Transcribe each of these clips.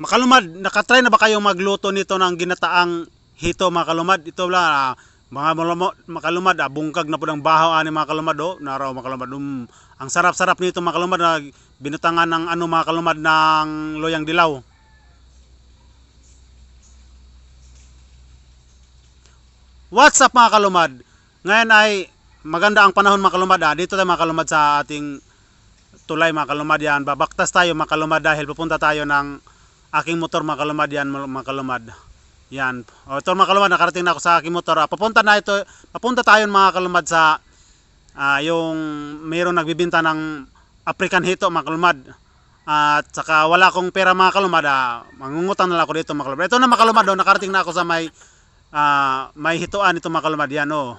Makalumad, nakatry na ba kayo magluto nito ng ginataang hito mga kalumad? Ito lang, ah, mga malamo- makalumad, ah, bungkag na po ng bahaw ani mga kalumad, oh. Naraw mga kalumad, um, ang sarap-sarap nito mga kalumad, na binutangan ng ano mga kalumad ng loyang dilaw. What's up mga kalumad? Ngayon ay maganda ang panahon mga kalumad. Ah. Dito tayo mga kalumad sa ating tulay mga kalumad yan. Babaktas tayo mga kalumad dahil pupunta tayo ng aking motor mga kalumad yan mga kalumad. Yan. O ito mga nakarating na ako sa aking motor. Ah, papunta na ito, papunta tayo mga kalumad sa ah, yung mayroong nagbibinta ng African hito mga kalumad. At saka wala akong pera mga kalumad. Ah, mangungutang na lang ako dito mga kalumad. Ito na mga kalumad, oh, nakarating na ako sa may ah, may hitoan ito mga. Yan oh.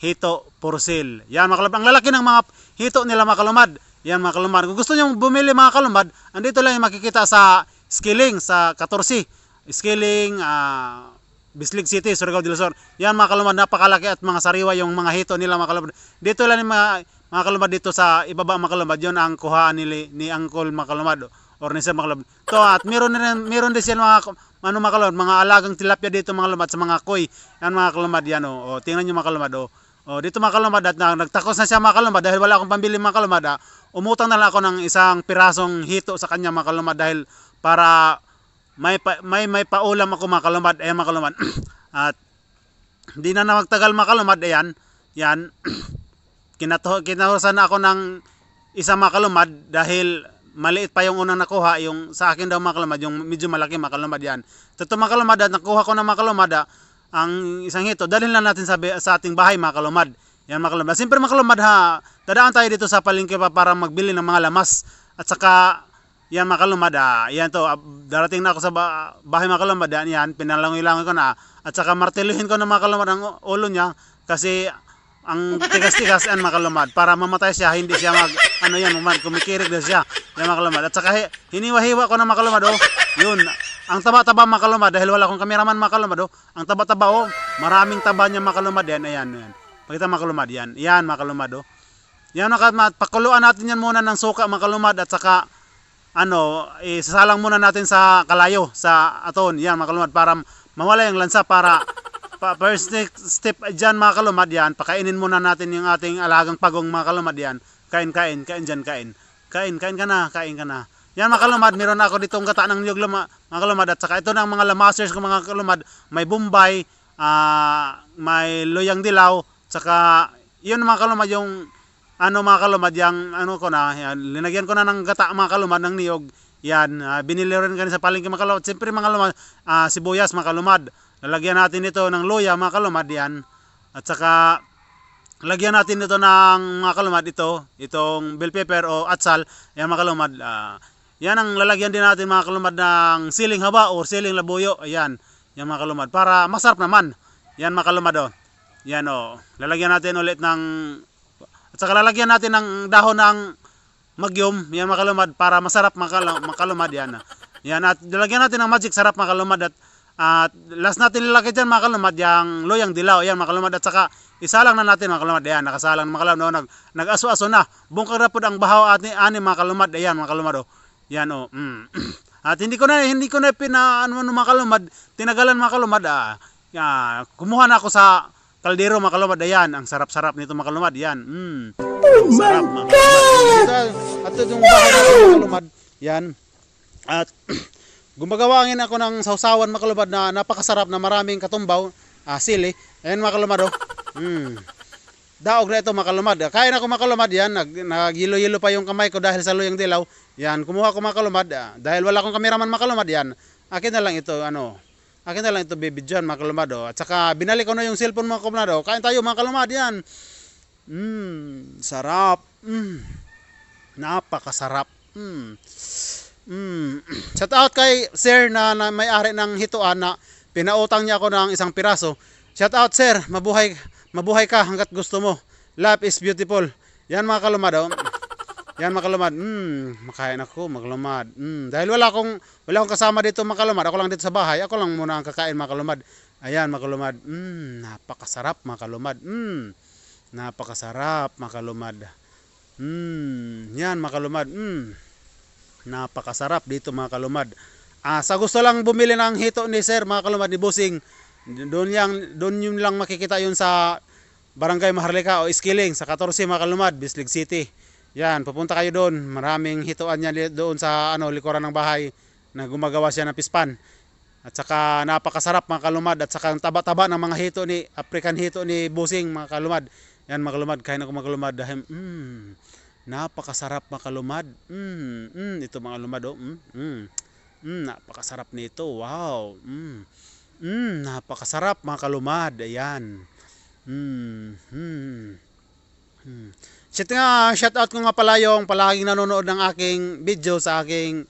Hito for. Yan mga kalumad. Ang lalaki ng mga hito nila mga kalumad. Yan mga kalumad. Kung gusto nyo bumili mga kalumad, andito lang yung makikita sa Skilling sa 14. Skilling, ah, Bislig City, Surigao del Sur. Yan mga kalumad, napakalaki at mga sariwa yung mga hito nila mga kalumad. Dito lang yung mga, mga kalumad dito sa ibaba mga kalumad. Yun ang kuhaan ni, ni Uncle mga kalumad or ni Sir mga kalumad. To at meron din meron din sila mga ano mga kalumad, mga alagang tilapia dito mga kalumad sa mga koy. Yan mga kalumad yan oh. oh tingnan niyo mga kalumad oh. Oh, dito mga kalumad at na, nagtakos na siya mga kalumad dahil wala akong pambili mga kalumad. Ah, umutang na lang ako ng isang pirasong hito sa kanya mga kalumad dahil para may pa, may may paulam ako mga kalumad. Ayan mga kalumad. At hindi na na magtagal mga kalumad. Ayan yan. Kinato kinahusan na ako ng isang mga kalumad dahil maliit pa yung unang nakuha. Yung sa akin daw mga kalumad yung medyo malaki mga kalumad yan. Totoo mga kalumad at nakuha ko na mga kalumad ah, ang isang hito dalhin lang natin sa, sa ating bahay mga kalumad. Yan mga kalumad. Siyempre mga kalumad ha dadaan tayo dito sa palengke pa para magbili ng mga lamas. At saka yan mga kalumad, ah, yan to, darating na ako sa ba- bahay mga kalumad, yan, pinalangoy-langoy ko na, at saka martiluhin ko na mga kalumad ang ulo niya, kasi ang tigas-tigas yan mga kalumad, para mamatay siya, hindi siya mag, ano yan, mag, kumikirig na siya, yan mga kalumad, at saka hi- hiniwa-hiwa ko na mga kalumad, oh, yun, ang taba-taba mga kalumad, dahil wala akong kameraman mga kalumad, oh, ang taba-taba, oh, maraming taba niya mga kalumad, yan, ayan, ayan, pakita mga kalumad, yan, yan mga kalumad, oh, yan mga kalumad, pakuluan natin yan muna ng suka mga kalumad, at saka, ano, isasalang muna natin sa kalayo, sa aton, yan mga kalumad, para mawala yung lansa, para pa, first step dyan mga kalumad yan, pakainin muna natin yung ating alagang pagong mga kalumad yan, kain, kain, kain dyan, kain, kain, kain ka na, kain ka na. Yan mga kalumad, meron ako ditong gata ng niyog luma, mga kalumad, at saka ito ng mga lamasers ko mga kalumad, may bumbay, ah, may loyang dilaw, saka yun mga kalumad yung ano mga kalumad, yung ano ko na, yan, linagyan ko na ng gata mga kalumad ng niyog. Yan, ah, binili rin kanina sa palengke mga kalumad. Siyempre mga kalumad, ah, sibuyas mga kalumad. Lalagyan natin ito ng luya mga kalumad yan. At saka lagyan natin ito ng mga kalumad ito, itong bell pepper o atsal, yan mga kalumad. ah, yan ang lalagyan din natin mga kalumad ng siling haba o siling labuyo. Ayan, yan mga kalumad. Para masarap naman. Yan mga kalumad oh. Yan oh. Lalagyan natin ulit ng at saka lalagyan natin ng dahon ng magyom, yan makalumad, para masarap makal makalumad yan. Yan, at lalagyan natin ng magic sarap makalumad at at last natin lalagay dyan makalumad yung loyang dilaw, yan makalumad at saka isalang na natin makalumad, yan, nakasalang makalumad, no, nag, nag-aso-aso na, bungkag na po ang bahaw at ani makalumad, ayan makalumad, oh. yan, oh, mm. At hindi ko na hindi ko na pina ano ano tinagalan makalumad ah. Yeah, kumuha na ako sa kaldero makalumad ayan, ang sarap-sarap nito makalumad yan. Mm. Oh my god. At yung bahay. Yan. At gumagawangin ako ng sausawan makalumad na napakasarap na maraming katumbaw, ah, sili. Ayan makalumad oh. Mm. Daog na ito makalumad. Kain ako makalumad yan. Nag, naghilo-hilo pa yung kamay ko dahil sa luyang dilaw. Yan, kumuha ko makalumad. Ah, dahil wala akong kameraman makalumad yan. Akin na lang ito, ano, akin na lang ito bibidyan makalumad. Oh. At saka binalik ko na yung cellphone makalumad. Oh. Kain tayo makalumad yan. Mmm, sarap. Mmm, napakasarap. Mmm. Mm. Shout out kay sir na, na may-ari ng hituan na pinautang niya ako ng isang piraso. Shout out sir, mabuhay mabuhay ka hanggat gusto mo. Life is beautiful. Yan mga kalumad oh. Yan mga kalumad. Mm, makain ako makalumad. Mm, dahil wala akong wala akong kasama dito mga kalumad. Ako lang dito sa bahay. Ako lang muna ang kakain mga kalumad. Ayan mga kalumad. Mm, napakasarap mga kalumad. Mm, napakasarap mga kalumad. Mm, yan mga kalumad. Mm, napakasarap dito mga kalumad. Ah, sa gusto lang bumili ng hito ni Sir, mga kalumad ni Busing, doon yang doon yun lang makikita yun sa Barangay Maharlika o Iskiling sa 14 mga kalumad, Bislig City. Yan, pupunta kayo doon. Maraming hituan niya doon sa ano likuran ng bahay na gumagawa siya ng pispan. At saka napakasarap mga kalumad at saka ang taba-taba ng mga hito ni African hito ni Busing mga kalumad. Yan mga kalumad, kain ako mga kalumad dahil mm, napakasarap mga kalumad. Mm, mm, ito mga kalumad oh. Mm, mm. Mm, napakasarap nito. Wow. Mm. Mm, napakasarap mga kalumad. Ayan. Mm. Mm. Mm. Shout nga, shout out ko nga pala yung palaging nanonood ng aking video sa aking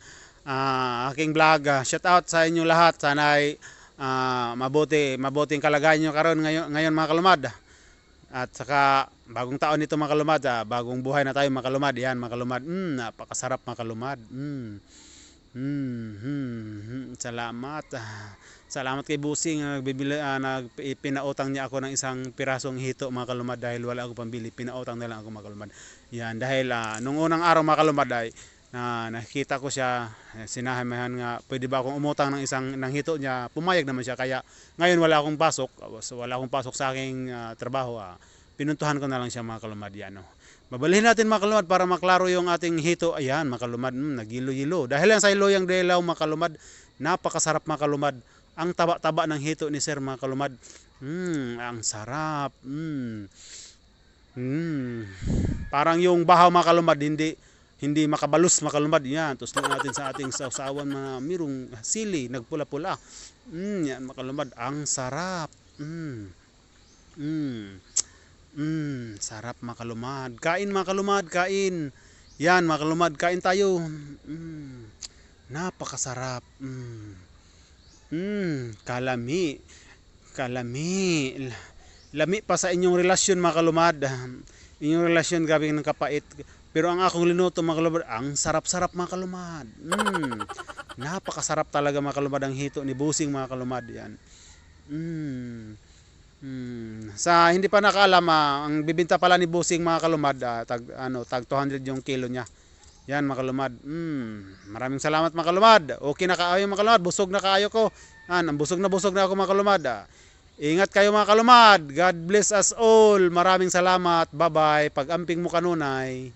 ah, aking vlog. Ah, Shout out sa inyo lahat. Sana ay ah, mabuti, mabuting kalagayan nyo karon ngayon, ngayon mga kalumad. At saka bagong taon nito mga kalumad, ah, bagong buhay na tayo mga kalumad. Yan mga kalumad. Mm, napakasarap mga kalumad. Mm. Mm, hmm, hmm, salamat. Ah, Salamat kay Busing na nagbibili ah, nag niya ako ng isang pirasong hito mga kalumad dahil wala ako pambili. Pinautang na lang ako mga kalumad. Yan dahil ah, nung unang araw mga kalumad ay na nakita ko siya eh, sinahamahan nga pwede ba akong umutang ng isang ng hito niya pumayag naman siya kaya ngayon wala akong pasok so, wala akong pasok sa aking ah, trabaho ah, pinuntuhan ko na lang siya mga kalumad yan no. Babalihin natin mga kalumad para maklaro yung ating hito. Ayan mga kalumad, mm, nagilo-yilo. Dahil yan sa iloyang delaw mga kalumad, napakasarap mga kalumad. Ang taba-taba ng hito ni Sir mga kalumad. Mm, ang sarap. Mm. Mm. Parang yung bahaw mga kalumad, hindi hindi makabalus mga kalumad. Yan, tusok natin sa ating sausawan na mirong sili, nagpula-pula. Mm, yan mga kalumad, ang sarap. Mm. Mm. Mm, sarap mga kalumad. Kain mga kalumad, kain. Yan mga kalumad, kain tayo. Mm, napakasarap. Mm. Mm, kalami. Kalami. Lami pa sa inyong relasyon mga kalumad. Inyong relasyon gabi ng kapait. Pero ang akong linuto mga kalumad, ang sarap-sarap mga kalumad. Mm, napakasarap talaga mga kalumad ang hito ni Busing mga kalumad. Yan. Mm. Hmm. Sa hindi pa nakaalam, ah, ang bibinta pala ni Busing mga kalumad, ah, tag ano, tag 200 yung kilo niya. Yan mga kalumad. Hmm. Maraming salamat mga kalumad. Okay na kaayo mga kalumad, busog na kaayo ko. Yan, ang busog na busog na ako mga kalumad. ah. Ingat kayo mga kalumad. God bless us all. Maraming salamat. Bye-bye. Pag-amping mo kanunay.